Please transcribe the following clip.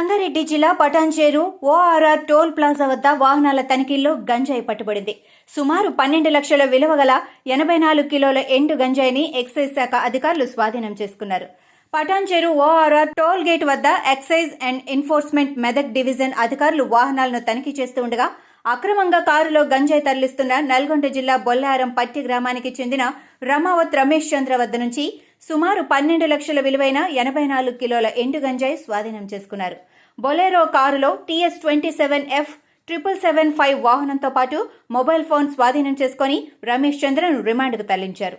జిల్లా Patancheru ORR toll plaza వద్ద వాహనాల తనిఖీల్లో గంజాయి పట్టుబడింది. సుమారు పన్నెండు లక్షల విలువ గల ఎనభై నాలుగు కిలోల ఎండు గంజాయిని ఎక్సైజ్ శాఖ అధికారులు స్వాధీనం చేసుకున్నారు. పటాన్చేరు ఓఆర్ఆర్ టోల్ గేట్ వద్ద excise and enforcement Medak division అధికారులు వాహనాలను తనిఖీ చేస్తూ ఉండగా అక్రమంగా కారులో గంజాయి తరలిస్తున్న నల్గొండ జిల్లా బొల్లారం పట్టి గ్రామానికి చెందిన రమావత్ రమేష్ చంద్ర వద్ద నుంచి సుమారు పన్నెండు లక్షల విలువైన ఎనభై నాలుగు కిలోల ఎండు గంజాయి స్వాధీనం చేసుకున్నారు. బొలేరో కారులో T S twenty seven F triple seven five వాహనంతో పాటు మొబైల్ ఫోన్ స్వాధీనం చేసుకొని రమేష్ చంద్రను రిమాండ్కు తరలించారు.